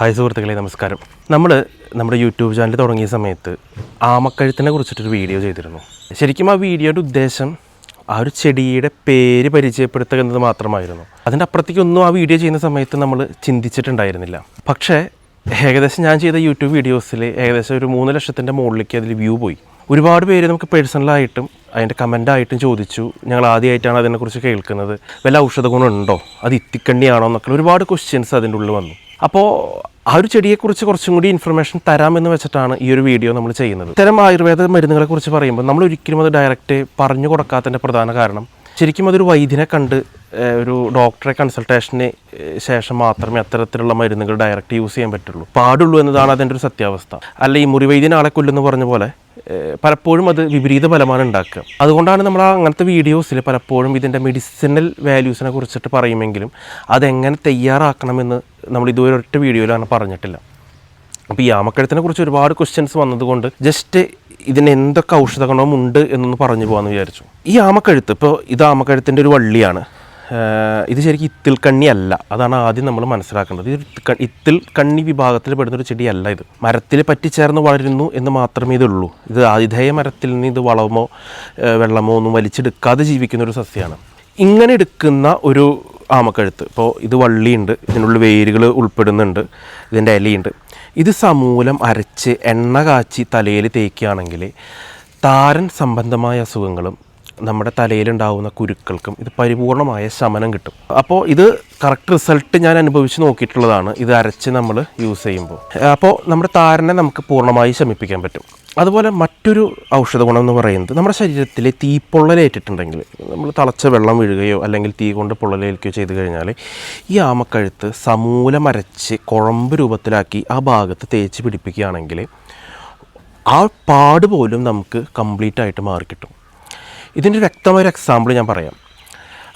Hi സുഹൃത്തുക്കളെ നമസ്കാരം. നമ്മൾ നമ്മുടെ യൂട്യൂബ് ചാനൽ തുടങ്ങിയ സമയത്ത് ആമക്കഴുത്തിനെ കുറിച്ചിട്ടൊരു വീഡിയോ ചെയ്തിരുന്നു. ശരിക്കും ആ വീഡിയോയുടെ ഉദ്ദേശം ആ ഒരു ചെടിയുടെ പേര് പരിചയപ്പെടുത്തുക എന്നത് മാത്രമായിരുന്നു. അതിന്റെ അപ്പുറത്തേക്കൊന്നും ആ വീഡിയോ ചെയ്യുന്ന സമയത്ത് നമ്മൾ ചിന്തിച്ചിട്ടുണ്ടായിരുന്നില്ല. പക്ഷേ ഏകദേശം ഞാൻ ചെയ്ത യൂട്യൂബ് വീഡിയോസിൽ ഏകദേശം ഒരു മൂന്ന് ലക്ഷത്തിന്റെ മുകളിലേക്ക് അതിൽ വ്യൂ പോയി. ഒരുപാട് പേര് നമുക്ക് പേഴ്സണലായിട്ടും അതിന്റെ കമന്റായിട്ടും ചോദിച്ചു ഞങ്ങൾ ആദ്യമായിട്ടാണ് അതിനെക്കുറിച്ച് കേൾക്കുന്നത്. വല്ല ഔഷധ ഗുണമുണ്ടോ അത് ഇത്തിക്കണ്ണിയാണോ? എന്നൊക്കെ ഒരുപാട് ക്വസ്റ്റ്യൻസ് അതിന്റെ ഉള്ളിൽ വന്നു. അപ്പോൾ ആ ഒരു ചെടിയെക്കുറിച്ച് കുറച്ചും കൂടി ഇൻഫർമേഷൻ തരാമെന്ന് വെച്ചിട്ടാണ് ഈ ഒരു വീഡിയോ നമ്മൾ ചെയ്യുന്നത്. ഇത്തരം ആയുർവേദ മരുന്നുകളെക്കുറിച്ച് പറയുമ്പോൾ നമ്മൾ ഒരിക്കലും അത് ഡയറക്റ്റ് പറഞ്ഞു കൊടുക്കാത്തതിന്റെ പ്രധാന കാരണം ശരിക്കും അതൊരു വൈദ്യനെ കണ്ട് ഒരു ഡോക്ടറെ കൺസൾട്ടേഷന് ശേഷം മാത്രമേ അത്തരത്തിലുള്ള മരുന്നുകൾ ഡയറക്റ്റ് യൂസ് ചെയ്യാൻ പറ്റുള്ളൂ. പാടുള്ളൂ എന്നതാണ് അതിന്റെ ഒരു സത്യാവസ്ഥ. അല്ല ഈ മുറിവൈദ്യൻ ആളെ കൊല്ലുന്ന പറഞ്ഞ പോലെ പലപ്പോഴും അത് വിപരീത ഫലമാണ് ഉണ്ടാക്കുക. അതുകൊണ്ടാണ് നമ്മൾ അങ്ങനത്തെ വീഡിയോസിൽ പലപ്പോഴും ഇതിന്റെ മെഡിസിനൽ വാല്യൂസിനെ കുറിച്ചിട്ട് പറയുമെങ്കിലും അതെങ്ങനെ തയ്യാറാക്കണമെന്ന് നമ്മൾ ഇതുവരെ ഒറ്റ വീഡിയോയിലാണ് പറഞ്ഞിട്ടില്ല. അപ്പോൾ ഈ ആമക്കഴുത്തിനെ കുറിച്ച് ഒരുപാട് ക്വസ്റ്റ്യൻസ് വന്നതുകൊണ്ട് ജസ്റ്റ് ഇതിന് എന്തൊക്കെ ഔഷധ ഗുണമുണ്ട് എന്നൊന്ന് പറഞ്ഞു പോകാമെന്ന് വിചാരിച്ചു. ഈ ആമക്കഴുത്ത് ഇപ്പോൾ ഇത് ആമക്കഴുത്തിന്റെ ഒരു വള്ളിയാണ്. ഇത് ശരിക്കും ഇത്തിൽ കണ്ണി അല്ല അതാണ് ആദ്യം നമ്മൾ മനസ്സിലാക്കേണ്ടത്. ഇത് ഇത്തിൽ കണ്ണി വിഭാഗത്തിൽ പെടുന്ന ഒരു ചെടിയല്ല ഇത്. മരത്തിൽ പറ്റിച്ചേർന്ന് വളരുന്നു എന്ന് മാത്രമേ ഇതുള്ളൂ. ഇത് ആതിഥേയ മരത്തിൽ നിന്ന് ഇത് വളമോ വെള്ളമോ ഒന്നും വലിച്ചെടുക്കാതെ ജീവിക്കുന്ന ഒരു സസ്യമാണ് ഇങ്ങനെ എടുക്കുന്ന ഒരു ആമക്കഴുത്ത്. ഇപ്പോൾ ഇത് വള്ളിയുണ്ട് ഇതിനുള്ളിൽ വേരുകൾ ഉൾപ്പെടുന്നുണ്ട് ഇതിന്റെ ഇലയുണ്ട് ഇത് സമൂലം അരച്ച് എണ്ണ കാച്ചി തലയിൽ തേക്കുകയാണെങ്കിൽ താരൻ സംബന്ധമായ അസുഖങ്ങളും നമ്മുടെ തലയിലുണ്ടാവുന്ന കുരുക്കൾക്കും ഇത് പരിപൂർണമായ ശമനം കിട്ടും. അപ്പോൾ ഇത് കറക്റ്റ് റിസൾട്ട് ഞാൻ അനുഭവിച്ച് നോക്കിയിട്ടുള്ളതാണ് ഇത് അരച്ച് നമ്മൾ യൂസ് ചെയ്യുമ്പോൾ. അപ്പോൾ നമ്മുടെ താരനെ നമുക്ക് പൂർണമായി ശമിപ്പിക്കാൻ പറ്റും. അതുപോലെ മറ്റൊരു ഔഷധ ഗുണം എന്ന് പറയുന്നത് നമ്മുടെ ശരീരത്തിൽ തീ പൊള്ളലേറ്റിട്ടുണ്ടെങ്കിൽ നമ്മൾ തളച്ച വെള്ളം വീഴുകയോ അല്ലെങ്കിൽ തീ കൊണ്ട് പൊള്ളലേൽക്കുകയോ ചെയ്ത് കഴിഞ്ഞാൽ ഈ ആമക്കഴുത്ത് സമൂലമരച്ച് കുഴമ്പ് രൂപത്തിലാക്കി ആ ഭാഗത്ത് തേച്ച് പിടിപ്പിക്കുകയാണെങ്കിൽ ആ പാട് പോലും നമുക്ക് കംപ്ലീറ്റ് ആയിട്ട് മാറിക്കിട്ടും ഇതിന്റെ ഒരു വ്യക്തമായ ഒരു എക്സാമ്പിൾ ഞാൻ പറയാം.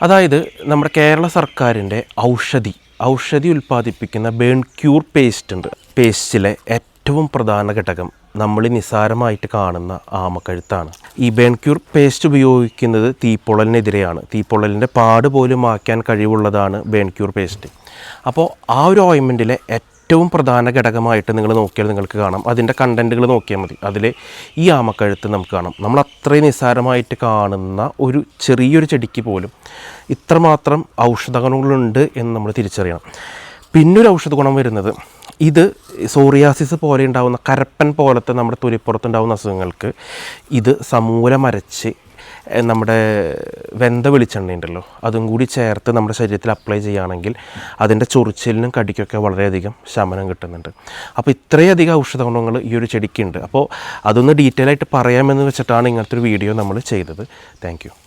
അതായത് നമ്മുടെ കേരള സർക്കാരിന്റെ ഔഷധി ഔഷധി ഉൽപ്പാദിപ്പിക്കുന്ന ബേൺ ക്യൂർ പേസ്റ്റ് ഉണ്ട്. പേസ്റ്റിലെ ഏറ്റവും പ്രധാന ഘടകം നമ്മൾ നിസ്സാരമായിട്ട് കാണുന്ന ആമക്കഴുത്താണ്. ഈ ബെൻക്യൂർ പേസ്റ്റ് ഉപയോഗിക്കുന്നത് തീപ്പൊള്ളലിനെതിരെയാണ്. തീപ്പൊള്ളലിന്റെ പാട് പോലും മാക്കാൻ കഴിവുള്ളതാണ് ബെൻക്യൂർ ക്യൂർ പേസ്റ്റ് അപ്പോൾ ആ ഒരു ഓയിൻമെന്റിലെ ഏറ്റവും പ്രധാന ഘടകമായിട്ട് നിങ്ങൾ നോക്കിയാൽ നിങ്ങൾക്ക് കാണാം. അതിന്റെ കണ്ടന്റുകൾ നോക്കിയാൽ മതി. അതിൽ ഈ ആമക്കഴുത്ത് നമുക്ക് കാണാം. നമ്മൾ അത്രയും നിസ്സാരമായിട്ട് കാണുന്ന ഒരു ചെറിയൊരു ചെടിക്ക് പോലും ഇത്രമാത്രം ഔഷധ ഗുണങ്ങളുണ്ട് എന്ന് നമ്മൾ തിരിച്ചറിയണം. പിന്നൊരു ഔഷധ ഗുണം വരുന്നത് ഇത് സോറിയാസിസ് പോലെ ഉണ്ടാകുന്ന കരപ്പൻ പോലത്തെ നമ്മുടെ തൊലിപ്പുറത്തുണ്ടാകുന്ന അസുഖങ്ങൾക്ക് ഇത് സമൂലമരച്ച് നമ്മുടെ വെന്ത വെളിച്ചെണ്ണ ഉണ്ടല്ലോ അതും കൂടി ചേർത്ത് നമ്മുടെ ശരീരത്തിൽ അപ്ലൈ ചെയ്യുകയാണെങ്കിൽ അതിന്റെ ചൊറിച്ചിലിനും കടിക്കൊക്കെ വളരെയധികം ശമനം കിട്ടുന്നുണ്ട്. അപ്പോൾ ഇത്രയധികം ഔഷധ ഗുണങ്ങൾ ഈ ഒരു ചെടിക്കുണ്ട്. അപ്പോൾ അതൊന്ന് ഡീറ്റെയിൽ ആയിട്ട് പറയാമെന്ന് വെച്ചിട്ടാണ് ഇങ്ങനത്തെ ഒരു വീഡിയോ നമ്മൾ ചെയ്തത്. താങ്ക്